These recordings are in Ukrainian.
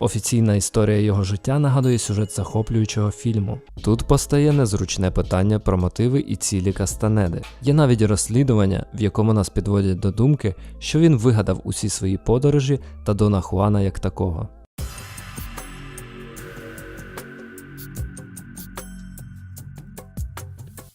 Офіційна історія його життя нагадує сюжет захоплюючого фільму. Тут постає незручне питання про мотиви і цілі Кастанеди. Є навіть розслідування, в якому нас підводять до думки, що він вигадав усі свої подорожі та Дона Хуана як такого.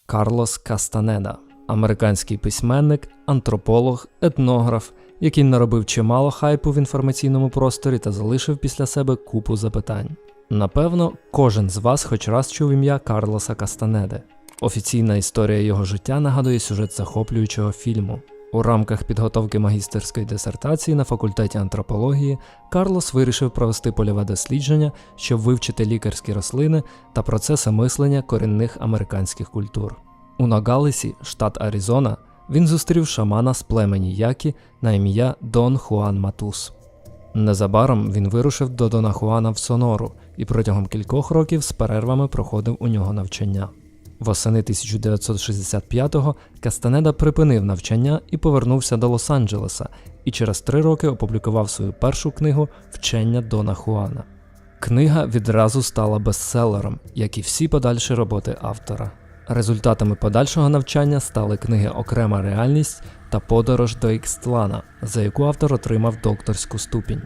Карлос Кастанеда, американський письменник, антрополог, етнограф, який наробив чимало хайпу в інформаційному просторі та залишив після себе купу запитань. Напевно, кожен з вас хоч раз чув ім'я Карлоса Кастанеди. Офіційна історія його життя нагадує сюжет захоплюючого фільму. У рамках підготовки магістерської дисертації на факультеті антропології Карлос вирішив провести польове дослідження, щоб вивчити лікарські рослини та процеси мислення корінних американських культур. У Нагалесі, штат Аризона, він зустрів шамана з племені Які на ім'я Дон Хуан Матус. Незабаром він вирушив до Дона Хуана в Сонору і протягом кількох років з перервами проходив у нього навчання. Восени 1965-го Кастанеда припинив навчання і повернувся до Лос-Анджелеса, і через три роки опублікував свою першу книгу Вчення Дона Хуана. Книга відразу стала бестселером, як і всі подальші роботи автора. Результатами подальшого навчання стали книги Окрема реальність та Подорож до Ікстлана, за яку автор отримав докторську ступінь.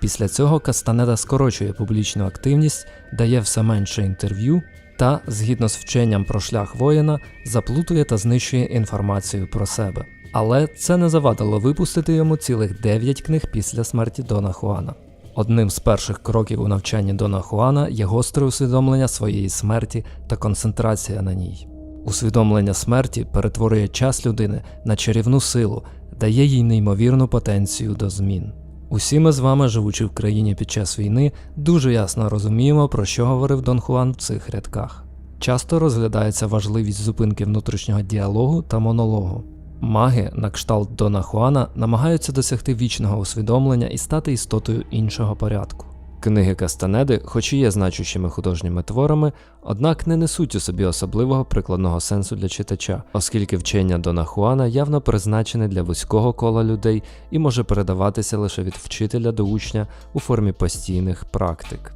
Після цього Кастанеда скорочує публічну активність, дає все менше інтерв'ю та, згідно з вченням про шлях воїна, заплутує та знищує інформацію про себе. Але це не завадило випустити йому цілих 9 книг після смерті Дона Хуана. Одним з перших кроків у навчанні Дона Хуана є гостре усвідомлення своєї смерті та концентрація на ній. Усвідомлення смерті перетворює час людини на чарівну силу, дає їй неймовірну потенцію до змін. Усі ми з вами, живучи в країні під час війни, дуже ясно розуміємо, про що говорив Дон Хуан в цих рядках. Часто розглядається важливість зупинки внутрішнього діалогу та монологу. Маги, на кшталт Дона Хуана, намагаються досягти вічного усвідомлення і стати істотою іншого порядку. Книги Кастанеди, хоч і є значущими художніми творами, однак не несуть у собі особливого прикладного сенсу для читача, оскільки вчення Дона Хуана явно призначене для вузького кола людей і може передаватися лише від вчителя до учня у формі постійних практик.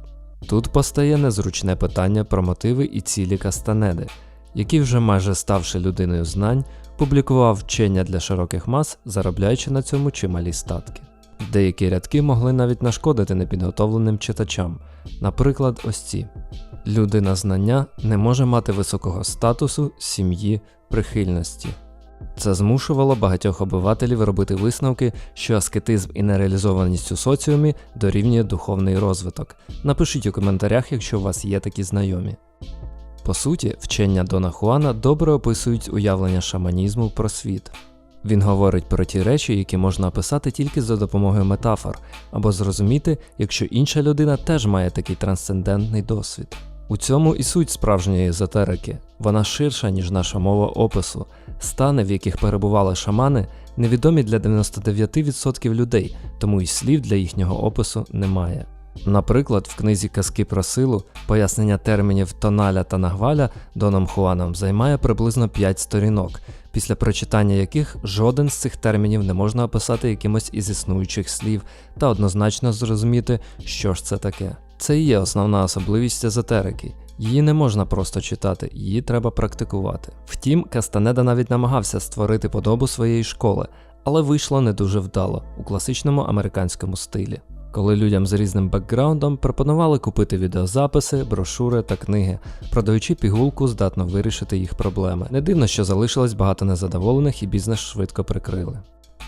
Тут постає незручне питання про мотиви і цілі Кастанеди, який вже майже ставши людиною знань, публікував вчення для широких мас, заробляючи на цьому чималі статки. Деякі рядки могли навіть нашкодити непідготовленим читачам, наприклад, ось ці: людина знання не може мати високого статусу, сім'ї, прихильності. Це змушувало багатьох обивателів робити висновки, що аскетизм і нереалізованість у соціумі дорівнює духовний розвиток. Напишіть у коментарях, якщо у вас є такі знайомі. По суті, вчення Дона Хуана добре описують уявлення шаманізму про світ. Він говорить про ті речі, які можна описати тільки за допомогою метафор, або зрозуміти, якщо інша людина теж має такий трансцендентний досвід. У цьому і суть справжньої езотерики. Вона ширша, ніж наша мова опису. Стани, в яких перебували шамани, невідомі для 99% людей, тому і слів для їхнього опису немає. Наприклад, в книзі Казки про силу пояснення термінів тоналя та нагваля Доном Хуаном займає приблизно 5 сторінок, після прочитання яких жоден з цих термінів не можна описати якимось із існуючих слів та однозначно зрозуміти, що ж це таке. Це і є основна особливість езотерики. Її не можна просто читати, її треба практикувати. Втім, Кастанеда навіть намагався створити подобу своєї школи, але вийшло не дуже вдало у класичному американському стилі. Коли людям з різним бекграундом пропонували купити відеозаписи, брошури та книги, продаючи пігулку здатно вирішити їх проблеми. Не дивно, що залишилось багато незадоволених і бізнес швидко прикрили.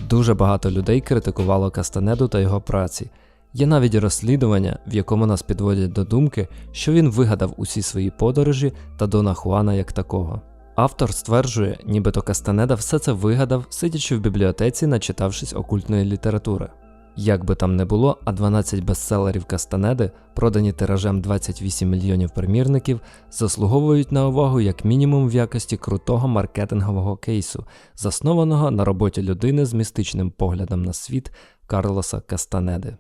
Дуже багато людей критикувало Кастанеду та його праці. Є навіть розслідування, в якому нас підводять до думки, що він вигадав усі свої подорожі та Дона Хуана як такого. Автор стверджує, нібито Кастанеда все це вигадав, сидячи в бібліотеці, начитавшись окультної літератури. Як би там не було, а 12 бестселерів Кастанеди, продані тиражем 28 мільйонів примірників, заслуговують на увагу як мінімум в якості крутого маркетингового кейсу, заснованого на роботі людини з містичним поглядом на світ Карлоса Кастанеди.